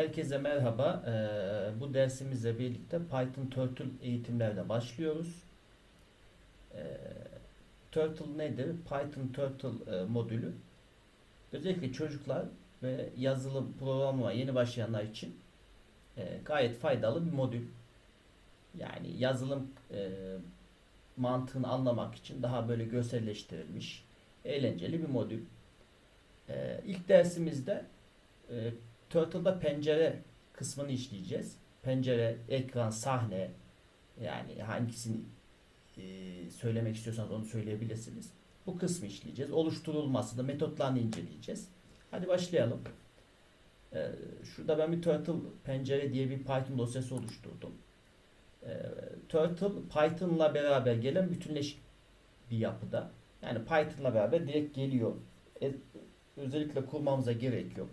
Herkese merhaba. Ee, bu dersimizle birlikte Python Turtle eğitimlerine başlıyoruz. Ee, Turtle nedir? Python Turtle e, modülü özellikle çocuklar ve yazılım programlama yeni başlayanlar için e, gayet faydalı bir modül. Yani yazılım e, mantığını anlamak için daha böyle görselleştirilmiş, eğlenceli bir modül. E, ilk dersimizde e, Turtle'da pencere kısmını işleyeceğiz. Pencere, ekran, sahne yani hangisini e, söylemek istiyorsanız onu söyleyebilirsiniz. Bu kısmı işleyeceğiz. Oluşturulmasını, metotlarını inceleyeceğiz. Hadi başlayalım. E, şurada ben bir Turtle pencere diye bir Python dosyası oluşturdum. E, Turtle Python'la beraber gelen bütünleşik bir yapıda. Yani Python'la beraber direkt geliyor. E, özellikle kurmamıza gerek yok.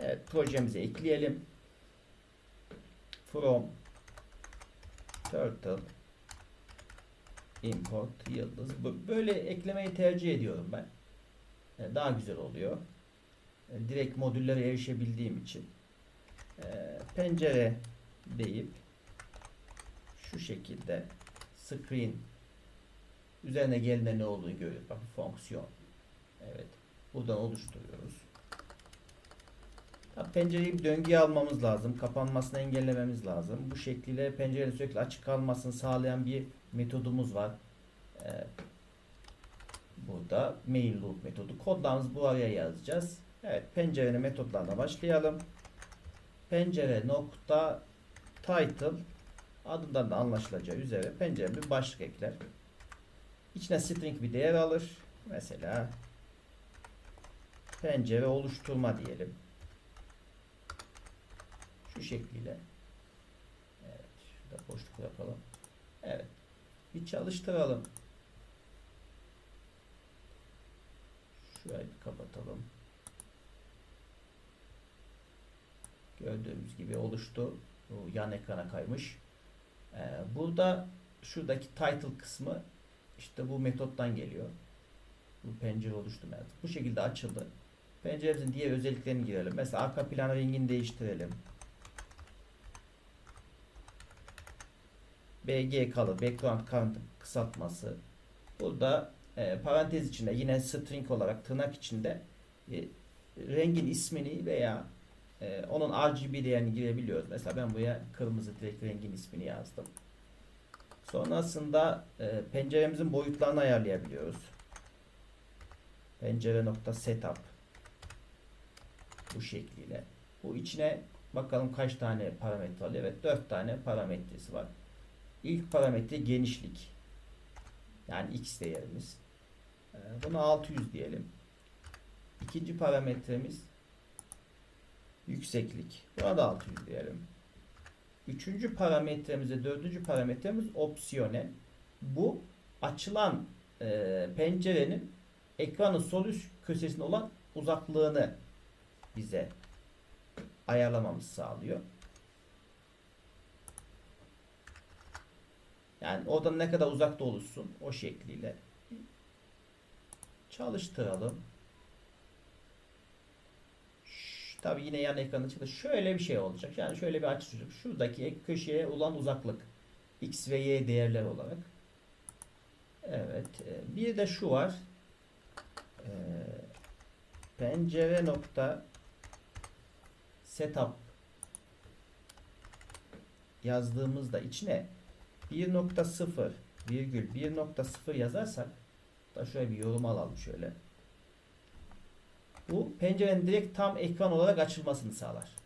Evet, projemize ekleyelim. From turtle import yıldız. Böyle eklemeyi tercih ediyorum ben. E, Daha güzel oluyor. E, Direkt modüllere erişebildiğim için. E, Pencere deyip şu şekilde screen üzerine gelene ne olduğunu görüyoruz. Bakın fonksiyon. Evet. Buradan oluşturuyoruz. Pencereyi bir döngüye almamız lazım. Kapanmasını engellememiz lazım. Bu şekilde pencerenin sürekli açık kalmasını sağlayan bir metodumuz var. Ee, burada main loop metodu. Kodlarımızı bu araya yazacağız. Evet pencerenin metotlarına başlayalım. Pencere nokta title adından da anlaşılacağı üzere pencere bir başlık ekler. İçine string bir değer alır. Mesela pencere oluşturma diyelim. Şu şekliyle. Evet. Şurada boşluk yapalım. Evet. Bir çalıştıralım. Şurayı bir kapatalım. Gördüğümüz gibi oluştu. Bu yan ekrana kaymış. Ee, burada şuradaki title kısmı işte bu metottan geliyor. Bu pencere oluşturma. Bu şekilde açıldı. Penceremizin diğer özelliklerini girelim. Mesela arka plan rengini değiştirelim. BG color, background current kısaltması. Burada e, parantez içinde yine string olarak tırnak içinde e, rengin ismini veya e, onun RGB değerini girebiliyoruz. Mesela ben buraya kırmızı direkt rengin ismini yazdım. Sonrasında e, penceremizin boyutlarını ayarlayabiliyoruz. Pencere nokta setup bu şekliyle. Bu içine bakalım kaç tane parametre alıyor. Evet 4 tane parametresi var. İlk parametre genişlik. Yani x değerimiz. Ee, Buna 600 diyelim. İkinci parametremiz yükseklik. Buna da 600 diyelim. Üçüncü parametremize dördüncü parametremiz opsiyonel. Bu açılan e, pencerenin ekranın sol üst köşesinde olan uzaklığını bize ayarlamamızı sağlıyor. Yani oradan ne kadar uzakta olursun o şekliyle çalıştıralım. Tabi yine yan ekranı çıktı. Şöyle bir şey olacak. Yani şöyle bir açı çocuk. Şuradaki köşeye olan uzaklık. X ve Y değerler olarak. Evet. e, Bir de şu var. Ee, pencere nokta setup yazdığımızda içine 1.0 virgül 1.0 yazarsak da şöyle bir yorum alalım şöyle. Bu pencerenin direkt tam ekran olarak açılmasını sağlar.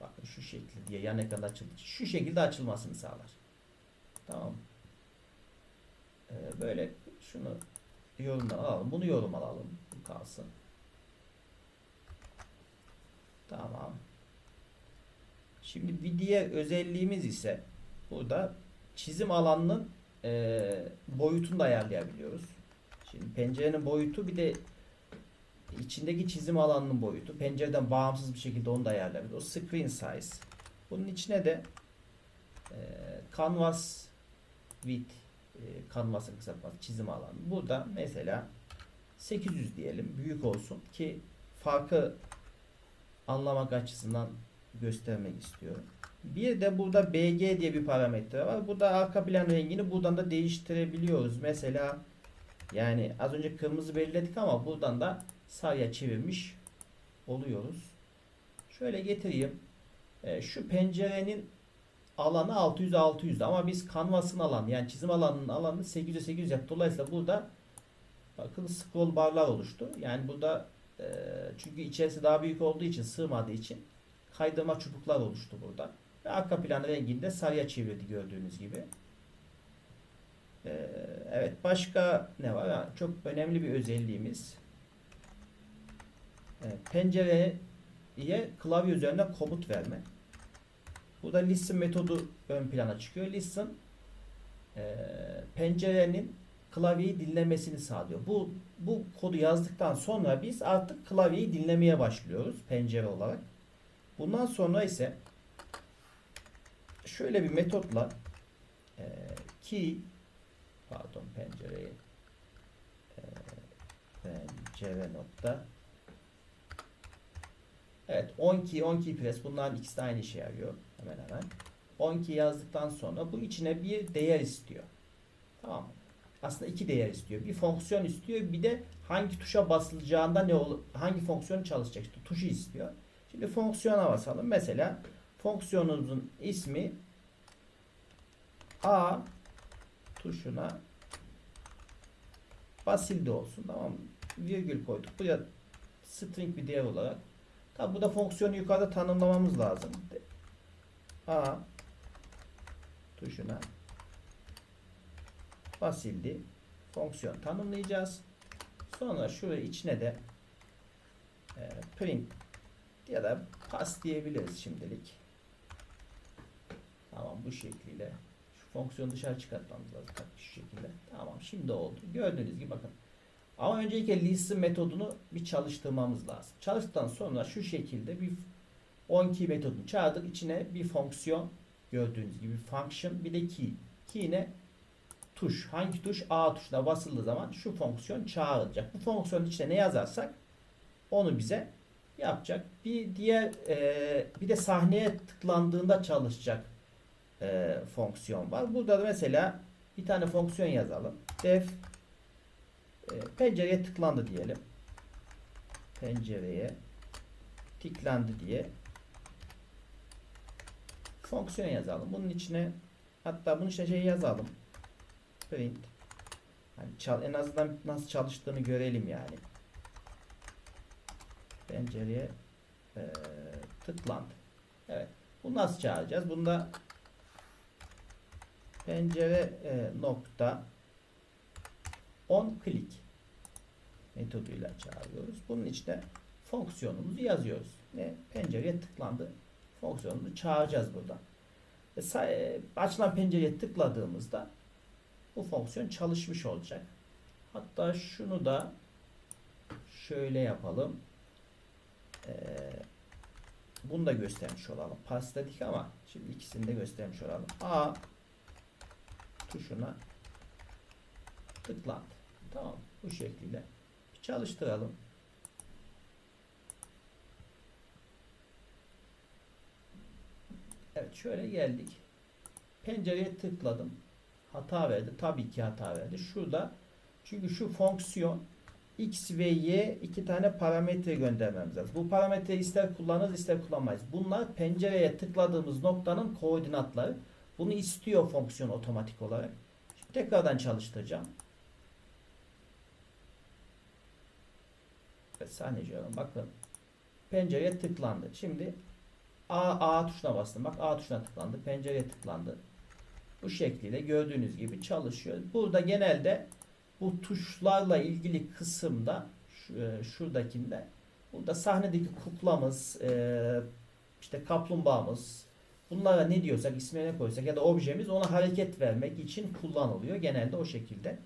Bakın şu şekilde diye yan ekranda açıldı. Şu şekilde açılmasını sağlar. Tamam? Ee, böyle şunu yorumdan alalım. Bunu yorum alalım. Bu kalsın. Tamam. Şimdi bir diğer özelliğimiz ise burada çizim alanının e, boyutunu da ayarlayabiliyoruz. Şimdi pencerenin boyutu bir de içindeki çizim alanının boyutu. Pencereden bağımsız bir şekilde onu da ayarlayabiliyoruz. O screen size. Bunun içine de e, canvas width e, canvas'ın kısaltması çizim alanı. Burada mesela 800 diyelim büyük olsun ki farkı anlamak açısından göstermek istiyorum. Bir de burada BG diye bir parametre var. Bu da arka plan rengini buradan da değiştirebiliyoruz. Mesela yani az önce kırmızı belirledik ama buradan da sarıya çevirmiş oluyoruz. Şöyle getireyim. E, şu pencerenin alanı 600 600 ama biz kanvasın alanı yani çizim alanının alanını 800 800 yaptık. Dolayısıyla burada bakın scroll barlar oluştu. Yani burada e, çünkü içerisi daha büyük olduğu için sığmadığı için kaydırma çubuklar oluştu burada. Ve arka plan rengini sarıya çevirdi gördüğünüz gibi. E, evet başka ne var? Çok önemli bir özelliğimiz. E, pencereye klavye üzerinden komut verme. Burada listen metodu ön plana çıkıyor. Listen e, pencerenin klavyeyi dinlemesini sağlıyor. Bu bu kodu yazdıktan sonra biz artık klavyeyi dinlemeye başlıyoruz pencere olarak. Bundan sonra ise şöyle bir metotla e, key pardon pencereyi e, pencere nokta Evet 10 key 10 key press bunların ikisi de aynı işe yarıyor hemen hemen. 10 key yazdıktan sonra bu içine bir değer istiyor. Tamam? Aslında iki değer istiyor. Bir fonksiyon istiyor, bir de hangi tuşa basılacağında ne ol hangi fonksiyon çalışacak işte tuşu istiyor. Şimdi fonksiyona basalım. Mesela fonksiyonumuzun ismi A tuşuna basilde olsun. Tamam? Virgül koyduk. Buraya string bir değer olarak. Tabi bu da fonksiyonu yukarıda tanımlamamız lazım. A tuşuna basildi fonksiyon tanımlayacağız. Sonra şuraya içine de e, print ya da pass diyebiliriz şimdilik. Tamam bu şekliyle. Şu fonksiyonu dışarı çıkartmamız lazım. Tabii şu şekilde. Tamam şimdi oldu. Gördüğünüz gibi bakın. Ama öncelikle listen metodunu bir çalıştırmamız lazım. Çalıştıktan sonra şu şekilde bir 10 key metodunu çağırdık. İçine bir fonksiyon gördüğünüz gibi function bir de key. Key ne? Tuş. Hangi tuş? A tuşuna basıldığı zaman şu fonksiyon çağrılacak. Bu fonksiyonun içine ne yazarsak onu bize yapacak. Bir diğer e, bir de sahneye tıklandığında çalışacak e, fonksiyon var. Burada da mesela bir tane fonksiyon yazalım. Def e, pencereye tıklandı diyelim. Pencereye tıklandı diye fonksiyon yazalım. Bunun içine hatta bunun içine şey yazalım. Print. Yani en azından nasıl çalıştığını görelim yani. Pencereye e, tıklandı. Evet. Bunu nasıl çağıracağız? Bunda pencere e, nokta on click metoduyla çağırıyoruz. Bunun içine fonksiyonumuzu yazıyoruz. Ne? Pencereye tıklandı. Fonksiyonunu çağıracağız buradan. E, e, açılan pencereye tıkladığımızda bu fonksiyon çalışmış olacak. Hatta şunu da şöyle yapalım. Ee, bunu da göstermiş olalım. Pas ama şimdi ikisini de göstermiş olalım. A tuşuna tıklandı. Tamam. Bu şekilde bir çalıştıralım. Evet şöyle geldik. Pencereye tıkladım. Hata verdi. Tabii ki hata verdi. Şurada çünkü şu fonksiyon x ve y iki tane parametre göndermemiz lazım. Bu parametreyi ister kullanırız ister kullanmayız. Bunlar pencereye tıkladığımız noktanın koordinatları. Bunu istiyor fonksiyon otomatik olarak. Şimdi tekrardan çalıştıracağım. Evet, saniye bakın. Pencereye tıklandı. Şimdi A, A tuşuna bastım. Bak A tuşuna tıklandı. Pencereye tıklandı. Bu şekliyle gördüğünüz gibi çalışıyor. Burada genelde bu tuşlarla ilgili kısımda e, şuradakinde burada sahnedeki kuklamız e, işte kaplumbağamız bunlara ne diyorsak ismine ne koysak ya da objemiz ona hareket vermek için kullanılıyor. Genelde o şekilde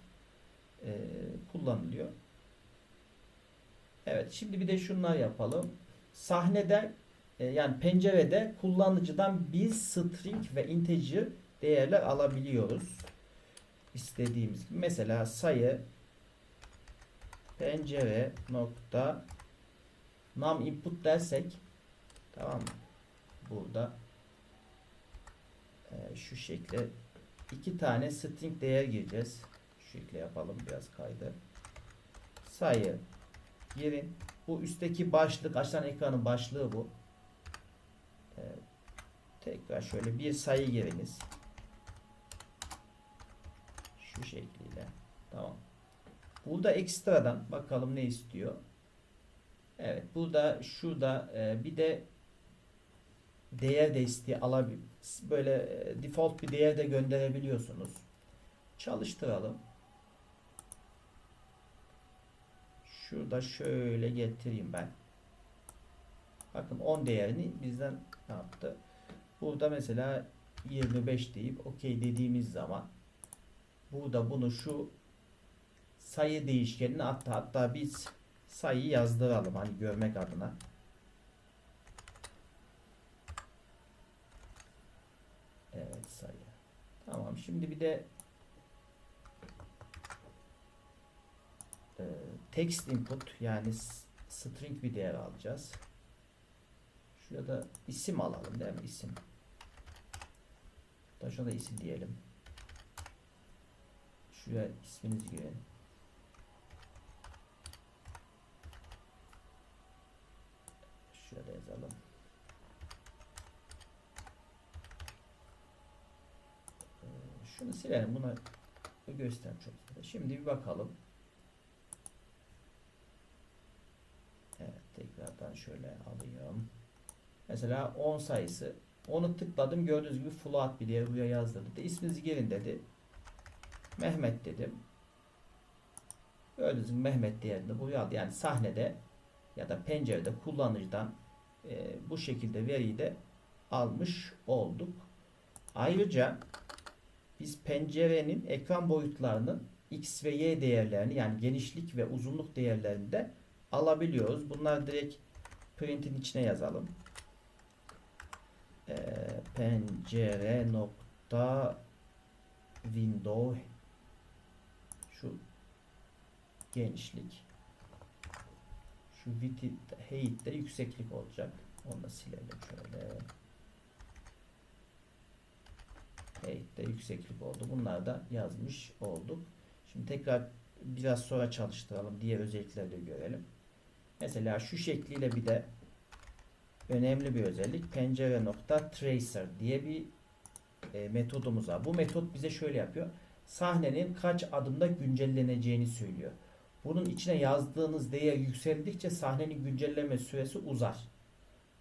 e, kullanılıyor. Evet şimdi bir de şunlar yapalım. Sahnede yani pencerede kullanıcıdan biz string ve integer değerler alabiliyoruz. İstediğimiz gibi. Mesela sayı pencere nokta num input dersek Tamam mı? Burada e, şu şekle iki tane string değer gireceğiz. Şu şekilde yapalım biraz kaydı. Sayı girin. Bu üstteki başlık açılan ekranın başlığı bu. E, tekrar şöyle bir sayı giriniz. Şu şekliyle. Tamam. Burada ekstradan bakalım ne istiyor. Evet burada şurada e, bir de değer de isteği alabilir. Böyle e, default bir değer de gönderebiliyorsunuz. Çalıştıralım. Şurada şöyle getireyim ben. Bakın 10 değerini bizden ne yaptı? Burada mesela 25 deyip okey dediğimiz zaman burada bunu şu sayı değişkenine hatta hatta biz sayı yazdıralım hani görmek adına. Evet sayı. Tamam şimdi bir de e, text input yani string bir değer alacağız. Şurada isim alalım değil mi? İsim. Da şuna da isim diyelim. Şuraya isminizi girin. Şurada yazalım. Şunu silelim. Buna göster çok. Şimdi bir bakalım. Evet tekrardan şöyle alıyorum. Mesela 10 sayısı. Onu tıkladım. Gördüğünüz gibi float bir diye buraya yazdırdı. De, isminizi girin dedi. Mehmet dedim. Gördüğünüz gibi Mehmet değerini buraya aldı. Yani sahnede ya da pencerede kullanıcıdan e, bu şekilde veriyi de almış olduk. Ayrıca biz pencerenin ekran boyutlarının x ve y değerlerini yani genişlik ve uzunluk değerlerini de alabiliyoruz. Bunlar direkt print'in içine yazalım. E, pencere nokta window şu genişlik şu width height de yükseklik olacak. Onu da silelim şöyle. Height de yükseklik oldu. Bunları da yazmış olduk. Şimdi tekrar biraz sonra çalıştıralım. Diğer özellikleri de görelim. Mesela şu şekliyle bir de önemli bir özellik pencere nokta tracer diye bir e, metodumuz var. Bu metot bize şöyle yapıyor. Sahnenin kaç adımda güncelleneceğini söylüyor. Bunun içine yazdığınız değer yükseldikçe sahnenin güncelleme süresi uzar.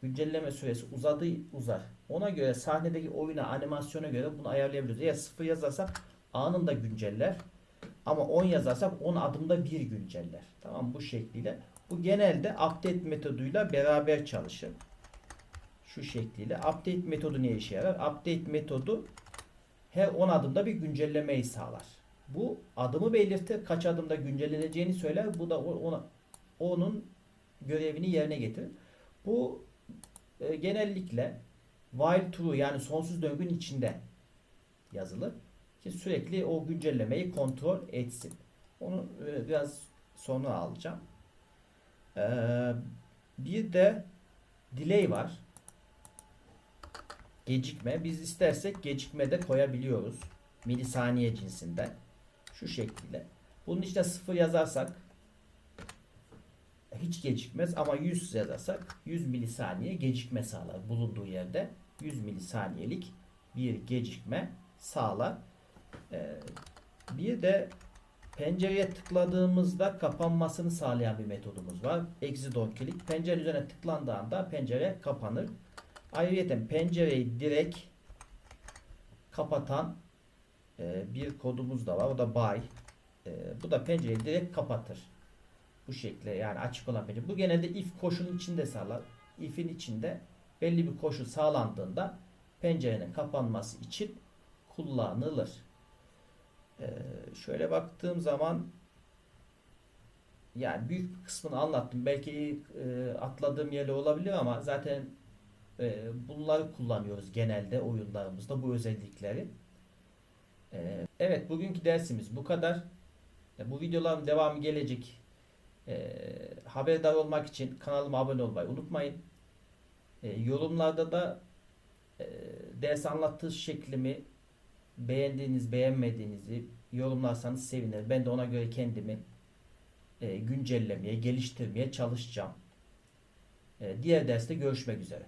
Güncelleme süresi uzadı uzar. Ona göre sahnedeki oyuna, animasyona göre bunu ayarlayabiliyoruz. Eğer 0 yazarsak anında günceller. Ama 10 yazarsak 10 adımda bir günceller. Tamam bu şekliyle. Bu genelde update metoduyla beraber çalışır. Şu şekliyle. Update metodu ne işe yarar? Update metodu her 10 adımda bir güncellemeyi sağlar. Bu adımı belirtir. Kaç adımda güncelleneceğini söyler. Bu da ona, onun görevini yerine getirir. Bu e, genellikle while true yani sonsuz döngünün içinde yazılır. Ki sürekli o güncellemeyi kontrol etsin. Onu e, biraz sonra alacağım. Ee, bir de delay var. Gecikme. Biz istersek gecikme de koyabiliyoruz. Milisaniye cinsinden. Şu şekilde. Bunun içine 0 yazarsak hiç gecikmez ama 100 yazarsak 100 milisaniye gecikme sağlar. Bulunduğu yerde 100 milisaniyelik bir gecikme sağlar. Ee, bir de pencereye tıkladığımızda kapanmasını sağlayan bir metodumuz var. Exit on click. Pencere üzerine tıklandığında pencere kapanır. Ayrıca pencereyi direkt kapatan e, bir kodumuz da var. O da buy. E, bu da pencereyi direkt kapatır. Bu şekilde yani açık olan pencere. Bu genelde if koşulun içinde sağlar. If'in içinde belli bir koşul sağlandığında pencerenin kapanması için kullanılır. E, şöyle baktığım zaman yani büyük bir kısmını anlattım. Belki e, atladığım yerler olabilir ama zaten e, bunları kullanıyoruz genelde oyunlarımızda bu özellikleri. E, evet bugünkü dersimiz bu kadar. Bu videoların devamı gelecek. E, haberdar olmak için kanalıma abone olmayı unutmayın. E, yorumlarda da e, ders anlattığı şeklimi beğendiğiniz, beğenmediğinizi yorumlarsanız sevinirim. Ben de ona göre kendimi e, güncellemeye, geliştirmeye çalışacağım. E, diğer derste görüşmek üzere.